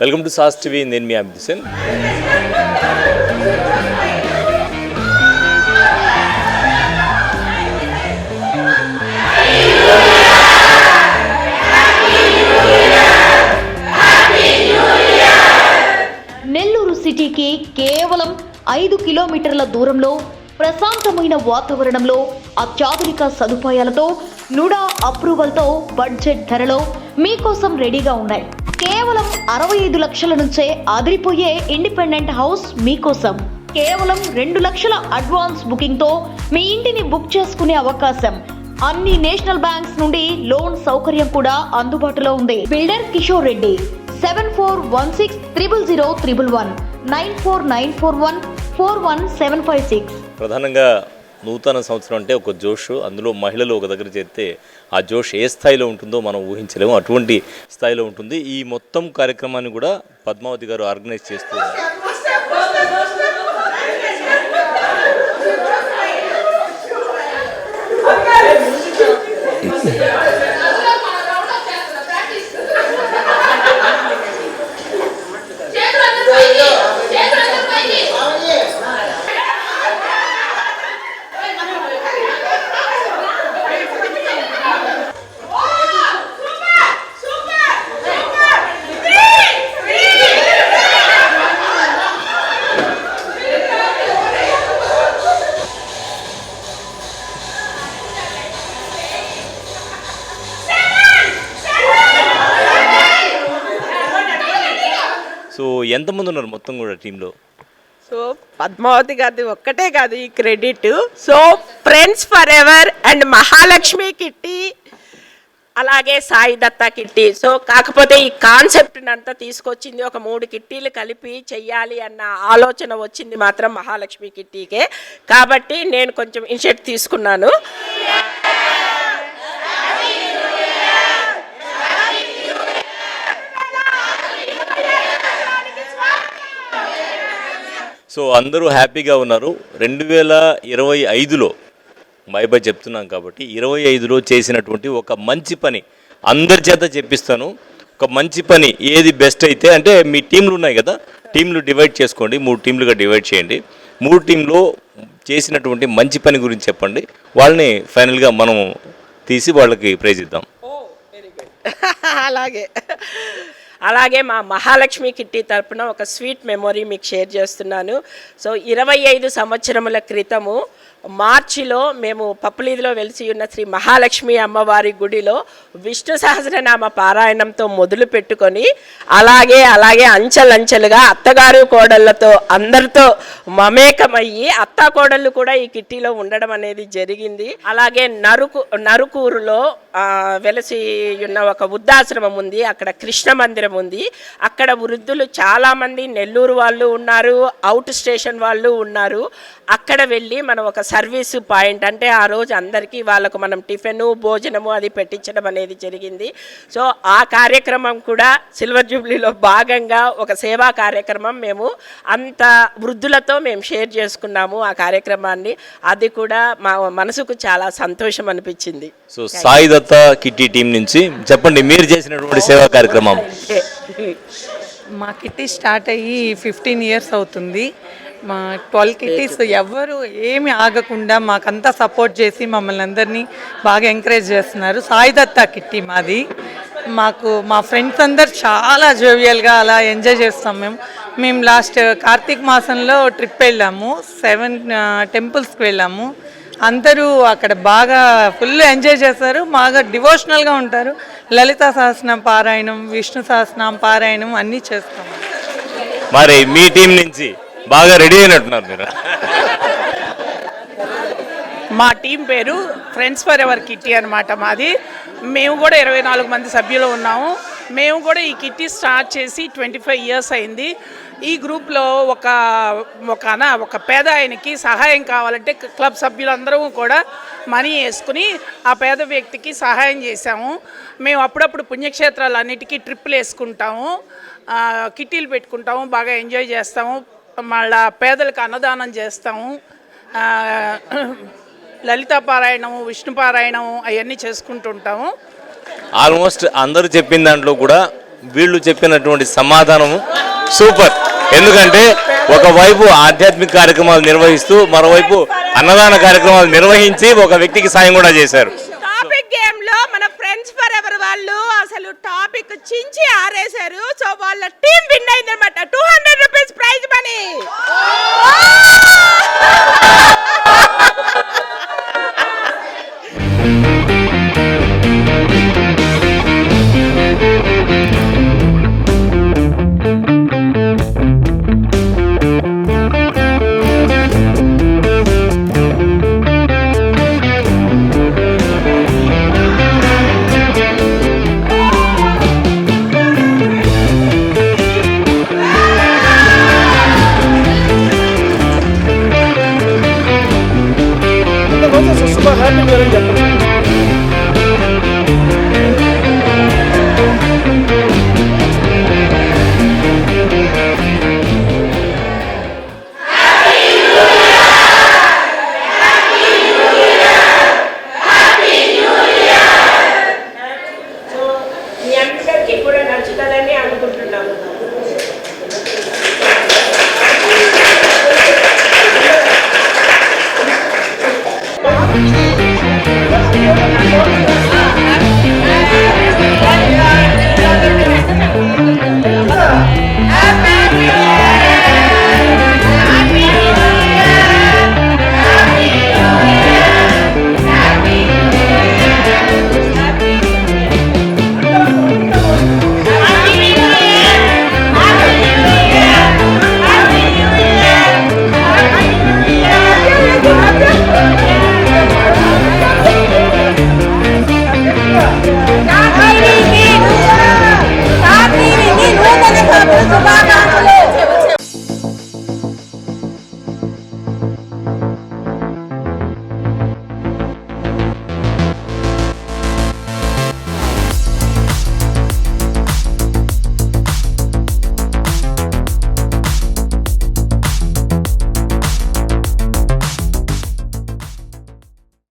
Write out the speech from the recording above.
Welcome to sauce TV నేను మీ అభిదిసన్ నెల్లూరు సిటీకి కేవలం ఐదు కిలోమీటర్ల దూరంలో ప్రశాంతమైన వాతావరణంలో అత్యాధునిక సదుపాయాలతో నుడా అప్రూవల్తో బడ్జెట్ ధరలో మీకోసం రెడీగా ఉన్నాయి. కేవలం అరవై ఐదు లక్షల నుంచే అదిరిపోయే ఇండిపెండెంట్ హౌస్ మీకోసం. కేవలం రెండు లక్షల అడ్వాన్స్ బుకింగ్తో మీ ఇంటిని బుక్ చేసుకునే అవకాశం. అన్ని నేషనల్ బ్యాంక్స్ నుండి లోన్ సౌకర్యం కూడా అందుబాటులో ఉంది. Builder Kishore Reddy seven four one six triple zero triple one nine four nine four one four one seven five six. ప్రధానంగా నూతన సంవత్సరం అంటే ఒక జోష్. అందులో మహిళలు ఒక దగ్గర చేస్తే ఆ జోష్ ఏ స్థాయిలో ఉంటుందో మనం ఊహించలేము. అటువంటి స్థాయిలో ఉంటుంది. ఈ మొత్తం కార్యక్రమాన్ని కూడా పద్మావతి గారు ఆర్గనైజ్ చేస్తూ ఎంతమంది ఉన్నారు మొత్తం కూడా టీంలో? సో పద్మావతి గారిది ఒక్కటే కాదు ఈ credit. So friends forever and Mahalakshmi kitty అలాగే సాయి దత్త కిట్టి. సో కాకపోతే ఈ కాన్సెప్ట్ని అంతా తీసుకొచ్చింది ఒక మూడు కిట్టీలు కలిపి చెయ్యాలి అన్న ఆలోచన వచ్చింది మాత్రం మహాలక్ష్మి కిట్టీకే. కాబట్టి నేను కొంచెం ఇన్షెట్ తీసుకున్నాను. సో అందరూ హ్యాపీగా ఉన్నారు. రెండు వేల ఇరవై ఐదులో బై బై చెప్తున్నాం కాబట్టి ఇరవై ఐదులో చేసినటువంటి ఒక మంచి పని అందరి చేత చెప్పిస్తాను ఒక మంచి పని ఏది బెస్ట్ అయితే అంటే మీ టీంలు ఉన్నాయి కదా టీంలు డివైడ్ చేసుకోండి మూడు టీంలుగా డివైడ్ చేయండి. మూడు టీంలో చేసినటువంటి మంచి పని గురించి చెప్పండి. వాళ్ళని ఫైనల్గా మనం తీసి వాళ్ళకి ప్రైజ్ ఇద్దాం. అలాగే. అలాగే మా మహాలక్ష్మి కిట్టి తరపున ఒక స్వీట్ మెమొరీ మీకు షేర్ చేస్తున్నాను. సో ఇరవై ఐదు సంవత్సరముల క్రితము మార్చిలో మేము పప్పులీదిలో వెలిసి ఉన్న శ్రీ మహాలక్ష్మి అమ్మవారి గుడిలో విష్ణు సహస్రనామ పారాయణంతో మొదలు పెట్టుకొని అలాగే అలాగే అంచెలంచెలుగా అత్తగారు కోడళ్ళతో అందరితో మమేకమయ్యి అత్త కోడళ్ళు కూడా ఈ కిట్టీలో ఉండడం అనేది జరిగింది. అలాగే నరుకు నరుకూరులో వెలసి ఉన్న ఒక వృద్ధాశ్రమం ఉంది. అక్కడ కృష్ణ మందిరం ఉంది. అక్కడ వృద్ధులు చాలామంది నెల్లూరు వాళ్ళు ఉన్నారు అవుట్ స్టేషన్ వాళ్ళు ఉన్నారు. అక్కడ వెళ్ళి మనం ఒక సర్వీస్ పాయింట్ అంటే ఆ రోజు అందరికీ వాళ్ళకు మనం టిఫిన్ భోజనము అది పెట్టించడం అనేది జరిగింది. సో ఆ కార్యక్రమం కూడా సిల్వర్ జూబ్లీలో భాగంగా ఒక సేవా కార్యక్రమం మేము అంత వృద్ధులతో మేము షేర్ చేసుకున్నాము ఆ కార్యక్రమాన్ని. అది కూడా మా మనసుకు చాలా సంతోషం అనిపించింది. So Sai Datta kitty team నుంచి చెప్పండి మీరు చేసినటువంటి సేవా కార్యక్రమం? మా కిట్టి స్టార్ట్ అయ్యి ఫిఫ్టీన్ ఇయర్స్ అవుతుంది. మా ట్వెల్వ్ కిట్టీస్ ఎవ్వరు ఏమి ఆగకుండా మాకంతా సపోర్ట్ చేసి మమ్మల్ని అందరినీ బాగా ఎంకరేజ్ చేస్తున్నారు. సాయి దత్త కిట్టి మాది. మాకు మా ఫ్రెండ్స్ అందరు చాలా జోవియల్గా అలా ఎంజాయ్ చేస్తాం మేము. మేము లాస్ట్ కార్తీక మాసంలో ట్రిప్ వెళ్ళాము. సెవెన్ టెంపుల్స్కి వెళ్ళాము. అందరూ అక్కడ బాగా ఫుల్ ఎంజాయ్ చేస్తారు. బాగా డివోషనల్గా ఉంటారు. లలిత సహస్రనామ పారాయణం విష్ణు సహస్రనామ పారాయణం అన్నీ చేస్తాం. మరి మీ టీం నుంచి బాగా రెడీ అయినట్టున్నారు మీరు. మా టీం పేరు ఫ్రెండ్స్ ఫర్ ఎవర్ కిట్టి అనమాట మాది. మేము కూడా ఇరవై నాలుగు మంది సభ్యులు ఉన్నాము. మేము కూడా ఈ కిట్టి స్టార్ట్ చేసి ట్వంటీ ఫైవ్ ఇయర్స్ అయింది. ఈ గ్రూప్లో ఒక ఒక అన ఒక పేద ఆయనకి సహాయం కావాలంటే క్లబ్ సభ్యులందరూ కూడా మనీ వేసుకుని ఆ పేద వ్యక్తికి సహాయం చేశాము. మేము అప్పుడప్పుడు పుణ్యక్షేత్రాలు అన్నిటికీ ట్రిప్పులు వేసుకుంటాము. కిట్టీలు పెట్టుకుంటాము బాగా ఎంజాయ్ చేస్తాము. మళ్ళా పేదలకు అన్నదానం చేస్తాము. ఆ, లలిత పారాయణము విష్ణు పారాయణము అవన్నీ చేసుకుంటుంటాము. ఆల్మోస్ట్ అందరూ చెప్పిన దాంట్లో కూడా వీళ్ళు చెప్పినటువంటి సమాధానము సూపర్. ఎందుకంటే ఒకవైపు ఆధ్యాత్మిక కార్యక్రమాలు నిర్వహిస్తూ మరోవైపు అన్నదాన కార్యక్రమాలు నిర్వహించి ఒక వ్యక్తికి సాయం కూడా చేశారు. టాపిక్ గేమ్లో మన ఫ్రెండ్స్ ఫర్ ఎవర్ వాళ్ళు అసలు టాపిక్ చించి ఆరేశారు. సో వాళ్ళ టీం విన్ అయింది అనమాట టూ హండ్రెడ్ రూపీస్ ప్రైజ్ ఖచ్చితంగానే అనుకుంటున్నాము